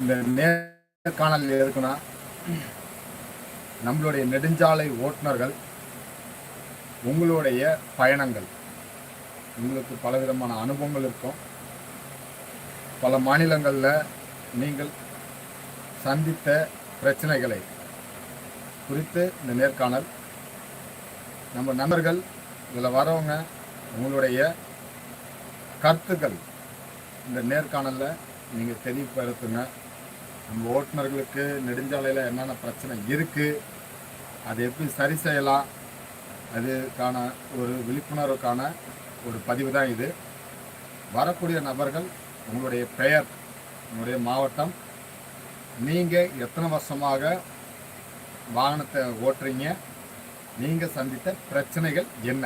இந்த நேர்காணல் எதுக்குன்னா நம்மளுடைய நெடுஞ்சாலை ஓட்டுநர்கள் உங்களுடைய பயணங்கள். உங்களுக்கு பலவிதமான அனுபவங்கள் இருக்கும். பல மாநிலங்களில் நீங்கள் சந்தித்த பிரச்சனைகளை குறித்து இந்த நேர்காணல். நம்ம நண்பர்கள் இதில் வரவங்க உங்களுடைய கருத்துக்கள் இந்த நேர்காணலில் நீங்கள் தெளிவுபடுத்துங்க. நம்ம ஓட்டுநர்களுக்கு நெடுஞ்சாலையில் என்னென்ன பிரச்சனை இருக்குது அதை எப்படி சரி செய்யலாம் அதுக்கான ஒரு விழிப்புணர்வுக்கான ஒரு பதிவு தான் இது. வரக்கூடிய நபர்கள் உங்களுடைய பெயர் உங்களுடைய மாவட்டம் நீங்கள் எத்தனை வருஷமாக வாகனத்தை ஓட்டுறீங்க நீங்கள் சந்தித்த பிரச்சனைகள் என்ன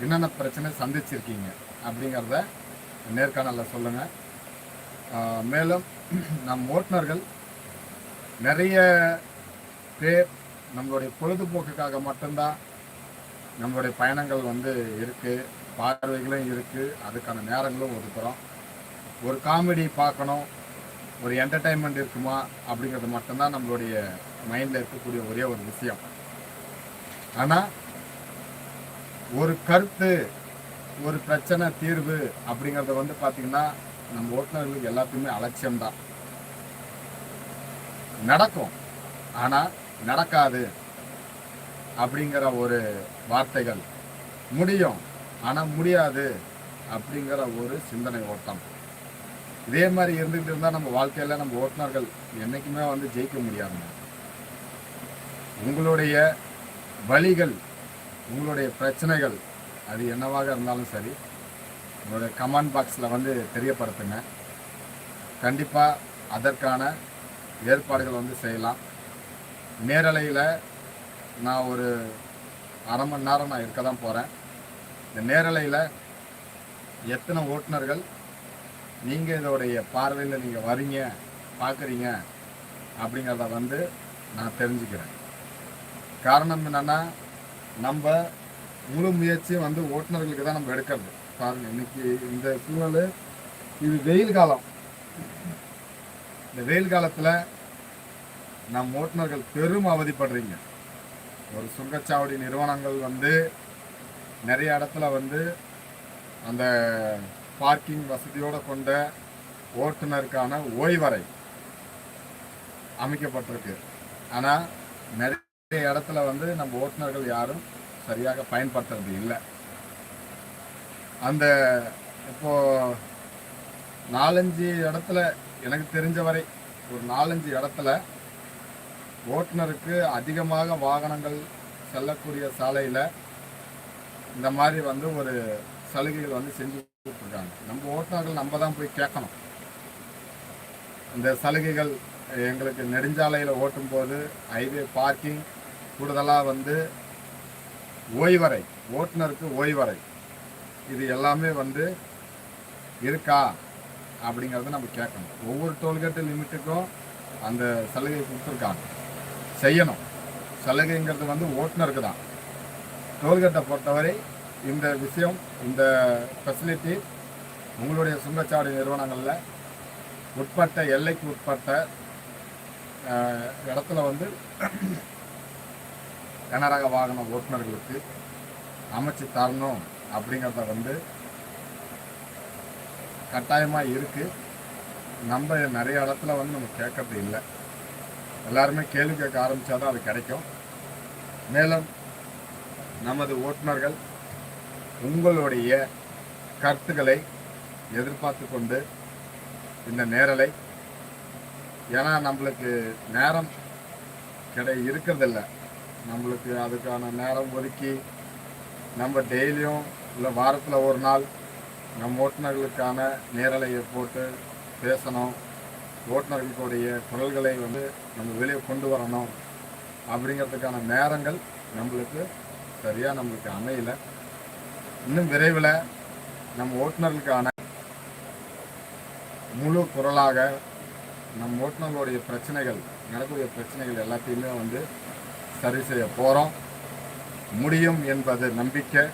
என்னென்ன பிரச்சனை சந்திச்சிருக்கீங்க அப்படிங்கிறத நேர்காணலில் சொல்லுங்கள் மேலும் நம் ஓட்டுநர்கள் நிறைய பேர் நம்மளுடைய பொழுதுபோக்குக்காக மட்டும்தான் நம்மளுடைய பயணங்கள் வந்து இருக்குது பார்வைகளும் இருக்குது அதுக்கான நேரங்களும் ஒதுக்குறோம். ஒரு காமெடி பார்க்கணும் ஒரு என்டர்டைன்மெண்ட் இருக்குமா அப்படிங்கிறது மட்டும்தான் நம்மளுடைய மைண்டில் இருக்கக்கூடிய ஒரே ஒரு விஷயம். ஆனால் ஒரு கருத்து ஒரு பிரச்சனை தீர்வு அப்படிங்கிறத வந்து பார்த்திங்கன்னா நம்ம ஓட்டுநர்களுக்கு எல்லாத்தையுமே அலட்சியம்தான். நடக்கும். ஆனால் நடக்காது அப்படிங்கிற ஒரு வார்த்தைகள். முடியும். ஆனால் முடியாது அப்படிங்கிற ஒரு சிந்தனை ஓட்டம். இதே மாதிரி இருந்துகிட்டு இருந்தால் நம்ம வாழ்க்கையில் நம்ம ஓட்டுநர்கள் என்றைக்குமே வந்து ஜெயிக்க முடியாதுங்க. உங்களுடைய வழிகள் உங்களுடைய பிரச்சனைகள் அது என்னவாக இருந்தாலும் சரி உங்களுடைய கமெண்ட் பாக்ஸில் வந்து தெரியப்படுத்துங்க. கண்டிப்பாக அதற்கான ஏற்பாடுகள் வந்து செய்யலாம். நேரலையில் நான் ஒரு அரை மணி நேரம் நான் இருக்க தான் போகிறேன் இந்த நேரலையில் எத்தனை ஓட்டுநர்கள் நீங்கள் இதோடைய பார்வையில் நீங்கள் வரீங்க பார்க்குறீங்க அப்படிங்கிறத வந்து நான் தெரிஞ்சுக்கிறேன். காரணம் என்னென்னா நம்ம முழு முயற்சியும் வந்து ஓட்டுநர்களுக்கு தான் நம்ம எடுக்கிறது. பாருங்க இன்னைக்கு இந்த சூழல் இது வெயில் காலம். இந்த வெயில் காலத்தில் நம் ஓட்டுநர்கள் பெரும் அவதிப்படுறீங்க. ஒரு சுங்கச்சாவடி நிறுவனங்கள் வந்து நிறைய இடத்துல வந்து அந்த பார்க்கிங் வசதியோடு கொண்ட ஓட்டுநருக்கான ஓய்வறை அமைக்கப்பட்டிருக்கு. ஆனால் நிறைய இடத்துல வந்து நம்ம ஓட்டுநர்கள் யாரும் சரியாக பயன்படுத்துறது இல்லை. அந்த இப்போ நாலஞ்சு இடத்துல எனக்கு தெரிஞ்ச வரை ஒரு நாலஞ்சு இடத்துல ஓட்டுநருக்கு அதிகமாக வாகனங்கள் செல்லக்கூடிய சாலையில் இந்த மாதிரி வந்து ஒரு சலுகைகள் வந்து செஞ்சு கொடுத்துருக்காங்க. நம்ம ஓட்டுநர்கள் நம்ம தான் போய் கேட்கணும். இந்த சலுகைகள் எங்களுக்கு நெடுஞ்சாலையில் ஓட்டும்போது ஹைவே பார்க்கிங் கூடுதலாக வந்து ஓய்வறை ஓட்டுநருக்கு ஓய்வறை. இது எல்லாமே வந்து இருக்கா அப்படிங்கிறத நம்ம கேட்கணும். ஒவ்வொரு டோல்கேட்டு லிமிட்டுக்கும் அந்த சலுகையை கொடுத்துருக்காங்க. செய்யணும். சலுகைங்கிறது வந்து ஓட்டுநருக்கு தான். டோல்கேட்டை பொறுத்தவரை இந்த விஷயம் இந்த ஃபெசிலிட்டி உங்களுடைய சுங்கச்சாவடி நிறுவனங்களில் உட்பட்ட எல்லைக்கு உட்பட்ட இடத்துல வந்து கனரக வாகன ஓட்டுநர்களுக்கு அமைச்சு தரணும். அப்படிங்கிறத வந்து கட்டாயமாக இருக்குது நம்ம நிறைய இடத்துல வந்து நம்ம கேட்கறது இல்லை. எல்லாருமே கேள்வி கேட்க ஆரம்பித்தாதான் அது கிடைக்கும். மேலும் நமது ஓட்டுநர்கள் உங்களுடைய கருத்துக்களை எதிர்பார்த்து கொண்டு இந்த நேரலை ஏன்னா நம்மளுக்கு நேரம் கிடை இருக்கிறதில்ல. நம்மளுக்கு அதுக்கான நேரம் ஒதுக்கி நம்ம டெய்லியும் இல்லை வாரத்தில் ஒரு நாள் நம் ஓட்டுநர்களுக்கான நேரலையை போட்டு பேசணும். ஓட்டுநர்களுடைய குரல்களை வந்து நம்ம வெளியே கொண்டு வரணும். அப்படிங்கிறதுக்கான நேரங்கள் நம்மளுக்கு சரியாக நம்மளுக்கு அமையல. இன்னும் விரைவில் நம்ம ஓட்டுநர்களுக்கான முழு குரலாக நம் ஓட்டுநர்களுடைய பிரச்சனைகள் நடக்கக்கூடிய பிரச்சனைகள் எல்லாத்தையுமே வந்து சரி செய்ய போகிறோம் முடியும் என்பது நம்பிக்கை.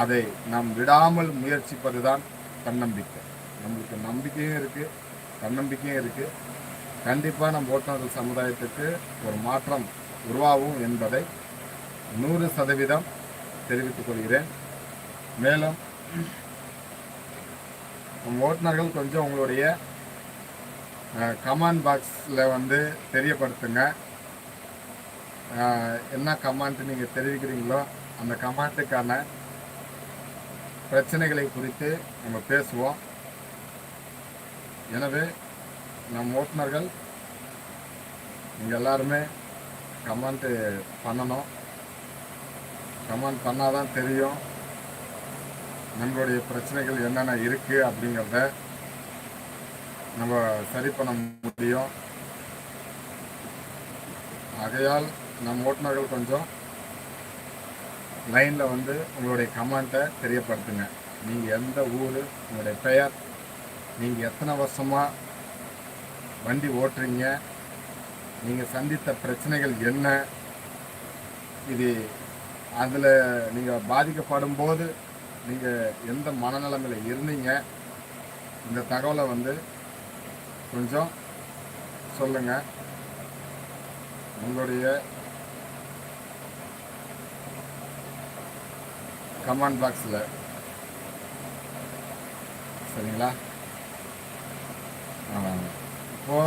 அதை நாம் விடாமல் முயற்சிப்பது தான் தன்னம்பிக்கை. நம்மளுக்கு நம்பிக்கையும் இருக்குது தன்னம்பிக்கையும் இருக்குது கண்டிப்பாக நம் ஓட்டுநர்கள் சமுதாயத்துக்கு ஒரு மாற்றம் உருவாகும் என்பதை நூறு சதவீதம் தெரிவித்துக் கொள்கிறேன். மேலும் நம் ஓட்டுநர்கள் கொஞ்சம் உங்களுடைய கமாண்ட் பாக்ஸில் வந்து தெரியப்படுத்துங்க. என்ன கமாண்ட்டு நீங்கள் தெரிவிக்கிறீங்களோ அந்த கமாண்ட்டுக்கான பிரச்சனைகளை குறித்து நம்ம பேசுவோம். எனவே நம் ஓட்டுநர்கள் நீங்கள் எல்லாருமே கமெண்ட்டு பண்ணணும். கமெண்ட் பண்ணால் தான் தெரியும் நம்மளுடைய பிரச்சனைகள் என்னென்ன இருக்குது அப்படிங்கிறத நம்ம சரி பண்ண முடியும். ஆகையால் நம் ஓட்டுநர்கள் கொஞ்சம் லைனில் வந்து உங்களுடைய கமெண்ட்டை தெரியப்படுத்துங்க. நீங்கள் எந்த ஊர் உங்களுடைய பெயர் நீங்கள் எத்தனை வருஷமாக வண்டி ஓட்டுறீங்க நீங்கள் சந்தித்த பிரச்சனைகள் என்ன இது அதில் நீங்கள் பாதிக்கப்படும் போது நீங்கள் எந்த மனநிலைமையில் இருந்தீங்க இந்த தகவலை வந்து கொஞ்சம் சொல்லுங்கள் உங்களுடைய கமெண்ட் பாக்ஸில் சரிங்களா? ஆமாம். இப்போ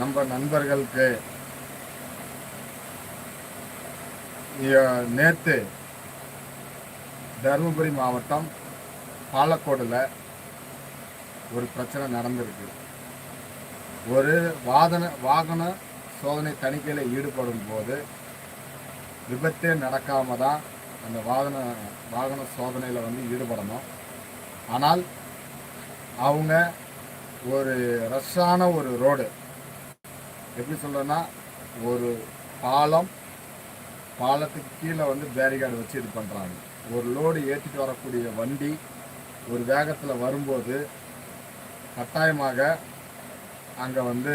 நம்ம நண்பர்களுக்கு நேற்று தருமபுரி மாவட்டம் பாலக்கோடில் ஒரு பிரச்சனை நடந்திருக்கு. ஒரு வாதன வாகன சோதனை தணிக்கையில் ஈடுபடும் போது விபத்தே நடக்காம தான் அந்த வாகன வாகன சோதனையில் வந்து ஈடுபடணும். ஆனால் அவங்க ஒரு ரஷ்ஷான ஒரு ரோடு. எப்படி சொல்கிறேன்னா ஒரு பாலம் பாலத்துக்கு கீழே வந்து பேரிகார்டு வச்சு இது பண்ணுறாங்க ஒரு லோடு ஏற்றிட்டு வரக்கூடிய வண்டி ஒரு வேகத்தில் வரும்போது கட்டாயமாக அங்கே வந்து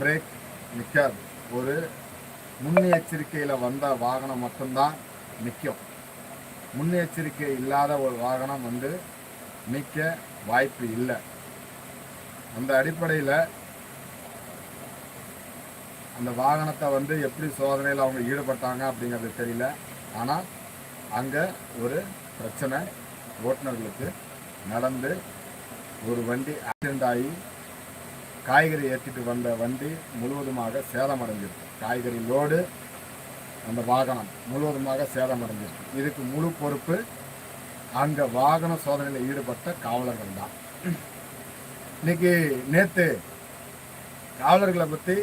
பிரேக் நிற்காது ஒரு முன்னெச்சரிக்கையில் வந்த வாகனம் மட்டும்தான் நிற்கும் முன்னெச்சரிக்கை இல்லாத ஒரு வாகனம் வந்து நிற்க வாய்ப்பு இல்லை. அந்த அடிப்படையில் அந்த வாகனத்தை வந்து எப்படி சோதனையில் அவங்க ஈடுபட்டாங்க அப்படிங்கிறது தெரியல. ஆனால் அங்கே ஒரு பிரச்சனை ஓட்டுநர்களுக்கு நடந்து ஒரு வண்டி ஆக்சிடென்ட் ஆகி காய்கறி ஏற்றிட்டு வந்த வண்டி முழுவதுமாக சேதமடைஞ்சிருக்கு. காய்கறி லோடு அந்த வாகனம் முழுவதுமாக சேதமடைஞ்சிருக்கு. இதுக்கு முழு பொறுப்பு அங்கே வாகன சோதனையில் ஈடுபட்ட காவலர்கள் தான். இன்னைக்கு நேற்று காவலர்களை பற்றி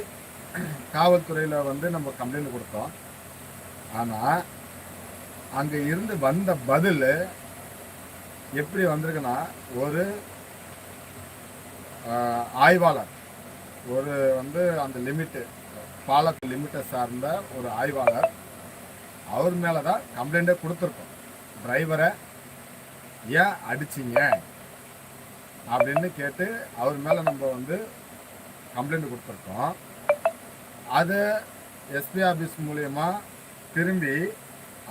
காவல்துறையில் வந்து நம்ம கம்ப்ளைண்ட் கொடுத்தோம். ஆனால் அங்கே இருந்து வந்த பதில் எப்படி வந்திருக்குன்னா ஒரு ஆஹ், ஆய்வாளர் ஒரு வந்து அந்த லிமிட்டு பாலத்து லிமிட்டை சார்ந்த ஒரு ஆய்வாளர். அவர் மேலே தான் கம்ப்ளைண்ட்டே கொடுத்துருக்கோம். டிரைவரை ஏன் அடிச்சிங்க? அப்படின்னு கேட்டு அவர் மேலே நம்ம வந்து கம்ப்ளைண்ட் கொடுத்துருக்கோம். அது எஸ்பி ஆஃபீஸ் மூலயமா திரும்பி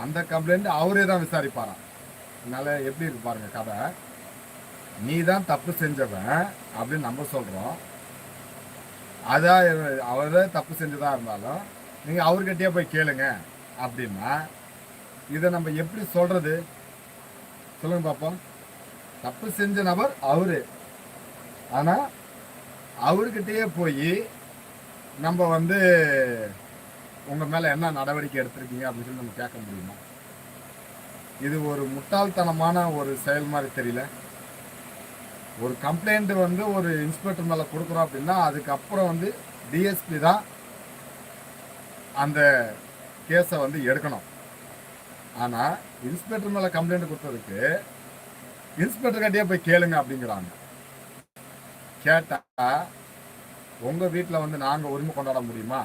அந்த கம்ப்ளைண்ட் அவரே தான் விசாரிப்பாராம். அதனால் எப்படி இருப்பாருங்க கதை. நீ தான் தப்பு செஞ்சவன் அப்படின்னு நம்ம சொல்கிறோம் அதான் அவரே தப்பு செஞ்சதாக இருந்தாலும் நீங்கள் அவர்கிட்டயே போய் கேளுங்க அப்படின்னா இதை நம்ம எப்படி சொல்கிறது சொல்லுங்க பார்ப்போம் தப்பு செஞ்ச நபர் அவர். ஆனால் அவர்கிட்டயே போய் நம்ம வந்து உங்கள் மேலே என்ன நடவடிக்கை எடுத்திருக்கீங்க அப்படின்னு சொல்லி நம்ம கேட்க முடியுமா? இது ஒரு முட்டாள்தனமான ஒரு செயல் மாதிரி தெரியல. ஒரு கம்ப்ளைண்ட் வந்து ஒரு இன்ஸ்பெக்டர் மேலே கொடுக்குறோம் அப்படின்னா அதுக்கப்புறம் வந்து டிஎஸ்பி தான் அந்த கேஸை வந்து எடுக்கணும். ஆனால் இன்ஸ்பெக்டர் மேலே கம்ப்ளைண்ட் கொடுத்ததுக்கு இன்ஸ்பெக்டர்கிட்டயே போய் கேளுங்க அப்படிங்கிறாங்க. கேட்டா உங்க வீட்டில் வந்து நாங்க உரிமை கொண்டாட முடியுமா?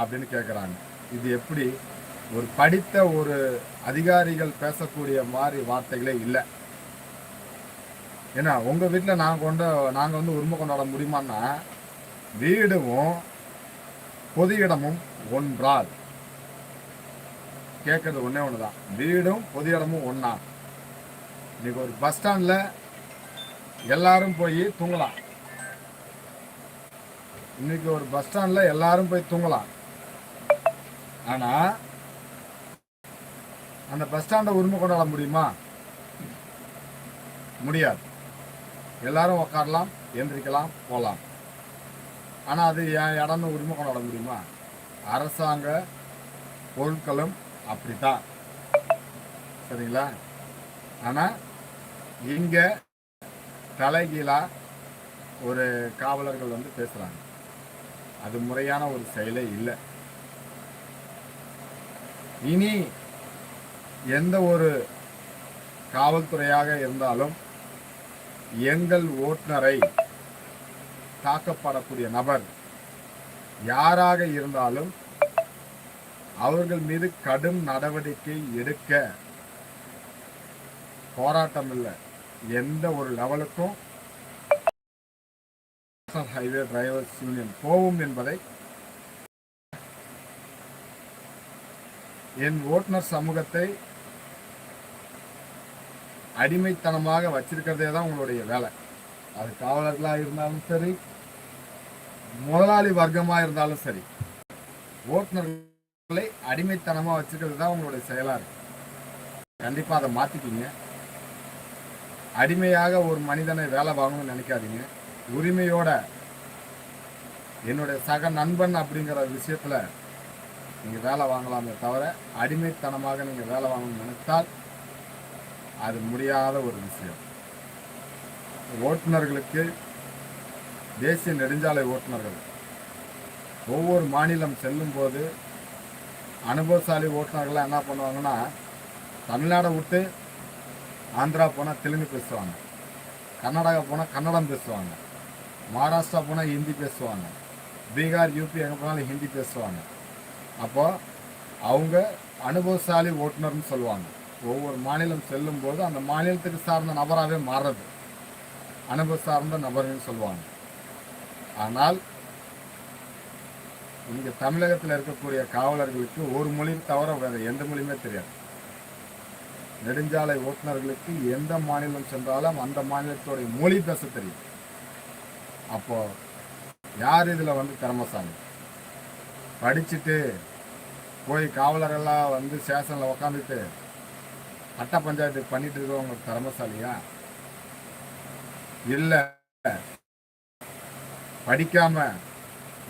அப்படின்னு கேட்குறாங்க இது எப்படி? ஒரு படித்த ஒரு அதிகாரிகள் பேசக்கூடிய மாதிரி வார்த்தைகளே இல்லை. ஏன்னா உங்கள் வீட்டில் நாங்கள் கொண்ட நாங்கள் வந்து உரிமை கொண்டாட முடியுமான்னா வீடும் பொது இடமும் ஒன்றால். கேட்கறது ஒன்றே ஒன்று தான் வீடும் பொது இடமும் ஒன்றா இன்னைக்கு ஒரு பஸ் ஸ்டாண்டில் எல்லாரும் போய் தூங்கலாம். இன்னைக்கு ஒரு பஸ் ஸ்டாண்டில் எல்லாரும் போய் தூங்கலாம். ஆனால் அந்த பஸ் ஸ்டாண்டை உரிமை கொண்டாட முடியுமா? முடியாது. எல்லாரும் உட்காரலாம் எந்திரிக்கலாம் போகலாம் ஆனால் அது என் இடம்னு உரிமை கொண்டாட முடியுமா? அரசாங்க பொருட்களும் அப்படி தான் சரிங்களா? ஆனால் இங்கே தலைகீழாக ஒரு காவலர்கள் வந்து பேசுகிறாங்க அது முறையான ஒரு செயலே இல்லை. இனி எந்த ஒரு காவல்துறையாக இருந்தாலும் எங்கள் ஓட்டுநரை தாக்கப்படக்கூடிய நபர் யாராக இருந்தாலும் அவர்கள் மீது கடும் நடவடிக்கை எடுக்க போராட்டம் இல்லை எந்த ஒரு லெவலுக்கும் ஹைவே டிரைவர்ஸ் யூனியன் போகும் என்பதை என் ஓட்டுநர் சமூகத்தை அடிமைத்தனமாக வச்சிருக்கிறதே தான் உங்களுடைய வேலை. அது காவலர்களாக இருந்தாலும் சரி முதலாளி வர்க்கமாக இருந்தாலும் சரி ஓட்டுநர்களை அடிமைத்தனமாக வச்சுக்கிறது தான் உங்களுடைய செயலாக இருக்கு. கண்டிப்பாக அதை மாற்றிக்கிங்க அடிமையாக ஒரு மனிதனை வேலை வாங்கணும்னு நினைக்காதீங்க. உரிமையோட என்னுடைய சக நண்பன் அப்படிங்கிற விஷயத்தில் நீங்கள் வேலை வாங்கலாமே தவிர அடிமைத்தனமாக நீங்கள் வேலை வாங்கணும்னு நினைத்தால் அது முடியாத ஒரு விஷயம். ஓட்டுநர்களுக்கு தேசிய நெடுஞ்சாலை ஓட்டுநர்கள் ஒவ்வொரு மாநிலம் செல்லும்போது அனுபவசாலி ஓட்டுநர்கள்லாம் என்ன பண்ணுவாங்கன்னா தமிழ்நாடை விட்டு ஆந்திரா போனால் தெலுங்கு பேசுவாங்க கர்நாடகா போனால் கன்னடம் பேசுவாங்க மகாராஷ்டிரா போனால் ஹிந்தி பேசுவாங்க பீகார் யூபி எங்கே போனாலும் ஹிந்தி பேசுவாங்க. அப்போ அவங்க அனுபவசாலி ஓட்டுநர்னு சொல்லுவாங்க. ஒவ்வொரு மாநிலம் செல்லும்போது அந்த மாநிலத்துக்கு சார்ந்த நபராகவே மாறுறது. அனுபவ சார்ந்த நபர்னு சொல்லுவாங்க. ஆனால் இங்கே தமிழகத்தில் இருக்கக்கூடிய காவலர்களுக்கு ஒரு மொழி தவிர வேறு எந்த மொழியுமே தெரியாது. நெடுஞ்சாலை ஓட்டுநர்களுக்கு எந்த மாநிலம் சென்றாலும் அந்த மாநிலத்தோடைய மொழி பேச தெரியும். அப்போ யார் இதில் வந்து திறமசாமி படிச்சுட்டு போய் காவலரெல்லாம் வந்து ஸ்டேஷனில் உக்காந்துட்டு அட்ட பஞ்சாயத்து பண்ணிட்டு இருக்கிறவங்க திறமசாலியா இல்லை. படிக்காம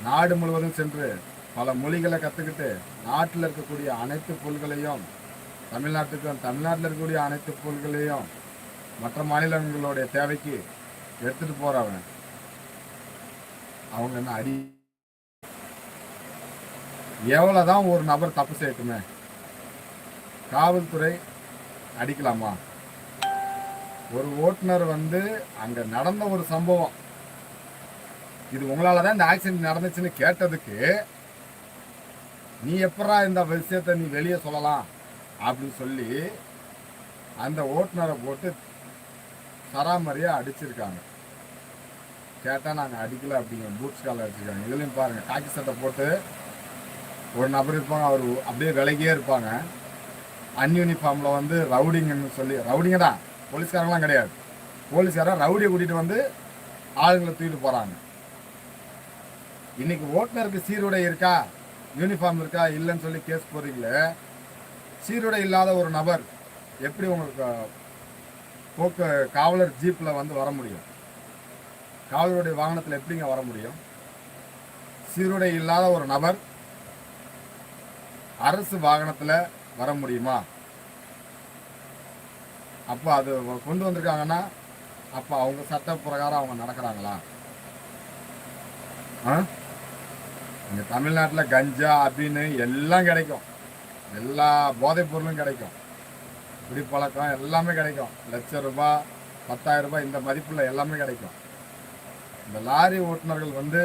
நாடு முழுவதும் சென்று பல மொழிகளை கற்றுக்கிட்டு நாட்டில் இருக்கக்கூடிய அனைத்து பொருள்களையும் தமிழ்நாட்டுக்கும் தமிழ்நாட்டில் இருக்கக்கூடிய அனைத்து பொருள்களையும் மற்ற மாநிலங்களுடைய தேவைக்கு எடுத்துட்டு போறவன் அவங்க என்ன அடி? எவ்வளவுதான் ஒரு நபர் தப்பு செய்யட்டுமே. காவல்துறை அடிக்கலாமா? ஒரு ஓட்டுநர் வந்து அங்கே நடந்த ஒரு சம்பவம். இது உங்களால தான் இந்த ஆக்சிடென்ட் நடந்துச்சுன்னு கேட்டதுக்கு நீ எப்படா இந்த விஷயத்தை நீ வெளியே சொல்லலாம்? அப்படின்னு சொல்லி அந்த ஓட்டுநரை போட்டு சராமரியாக அடிச்சிருக்காங்க. கேட்டால் நாங்கள் அடிக்கல அப்படிங்க பூட்ஸ் காலை அடிச்சிருக்காங்க. இதுலேயும் பாருங்கள் காக்கி சட்டை போட்டு ஒரு நபர் இருப்பாங்க அவர் அப்படியே விலகியே இருப்பாங்க. அன்யூனிஃபார்மில் வந்து ரவுடிங்கன்னு சொல்லி ரவுடிங்க தான் போலீஸ்காரங்களாம் கிடையாது. போலீஸ்காரன் ரவுடியை கூட்டிகிட்டு வந்து ஆளுங்களை தூக்கிட்டு போகிறாங்க இன்றைக்கி ஓட்டுநருக்கு சீருடை இருக்கா யூனிஃபார்ம் இருக்கா இல்லைன்னு சொல்லி கேஸ் போடுறீங்களே சீருடை இல்லாத ஒரு நபர் எப்படி உங்களுக்கு போக்கு காவலர் ஜீப்பில் வந்து வர முடியும்? காவலருடைய வாகனத்தில் எப்படிங்க வர முடியும்? சீருடை இல்லாத ஒரு நபர் அரசு வாகனத்தில் வர முடியுமா? அப்போ அது கொண்டு வந்திருக்காங்கன்னா அப்போ அவங்க சட்ட பிரகாரம் அவங்க நடக்கிறாங்களா? இங்கே தமிழ்நாட்டில் கஞ்சா அப்படின்னு எல்லாம் கிடைக்கும். எல்லா போதைப் பொருளும் கிடைக்கும். குடிப்பழக்கம் எல்லாமே கிடைக்கும். லட்ச ரூபாய் பத்தாயிரம் ரூபாய் இந்த மதிப்பில் எல்லாமே கிடைக்கும். இந்த லாரி ஓட்டுநர்கள் வந்து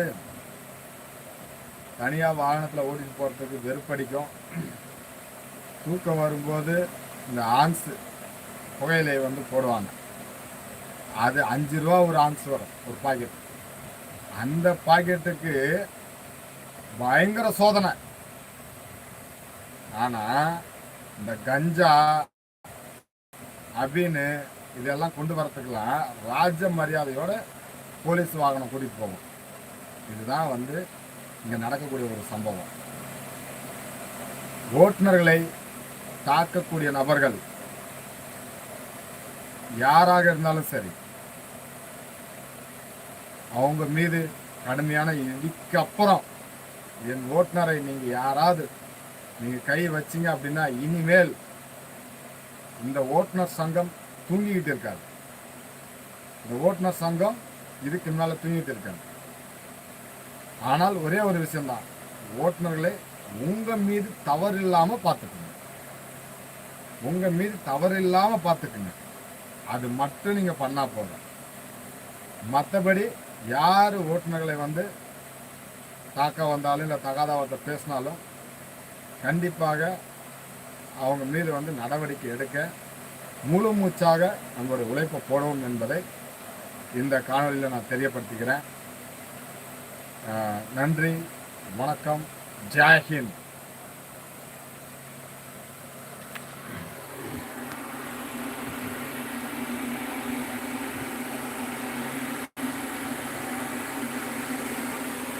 தனியாக வாகனத்தில் ஓட்டிட்டு போகிறதுக்கு வெறுப்படிக்கும். தூக்கம் வரும்போது இந்த ஆன்ஸ் புகையிலை வந்து போடுவாங்க. அது அஞ்சு ரூபா ஒரு ஆன்ஸ் வரும் ஒரு பாக்கெட். அந்த பாக்கெட்டுக்கு பயங்கர சோதனை. ஆனால் இந்த கஞ்சா அப்படின்னு இதெல்லாம் கொண்டு வரத்துக்கெல்லாம் ராஜ மரியாதையோட போலீஸ் வாகனம் கூட்டிகிட்டு போகும். இதுதான் வந்து இங்கே நடக்கக்கூடிய ஒரு சம்பவம். ஓட்டுநர்களை தாக்கக்கூடிய நபர்கள் யாராக இருந்தாலும் சரி அவங்க மீது கடுமையான இதுக்கு அப்புறம் என் ஓட்டுநரை நீங்க யாராவது நீங்க கை வச்சீங்க அப்படின்னா இனிமேல் இந்த ஓட்டுநர் சங்கம் தூங்கிக்கிட்டு இருக்காது. இந்த ஓட்டுநர் சங்கம் இதுக்கு மேல தூங்கிட்டு இருக்காங்க ஆனால் ஒரே ஒரு விஷயம்தான் ஓட்டுநர்களே உங்க மீது தவறு இல்லாம பார்த்துக்கணும். உங்கள் மீது தவறு இல்லாமல் பார்த்துக்குங்க. அது மட்டும் நீங்கள் பண்ணால் போதும். மற்றபடி யார் ஓட்டுநர்களை வந்து தாக்க வந்தாலும் இல்லை தகாதவத்தை பேசினாலும் கண்டிப்பாக அவங்க மீது வந்து நடவடிக்கை எடுக்க முழு மூச்சாக நம்மளுடைய உழைப்பை போடவும் என்பதை இந்த காணொலியில் நான் தெரியப்படுத்திக்கிறேன். நன்றி வணக்கம் ஜெய்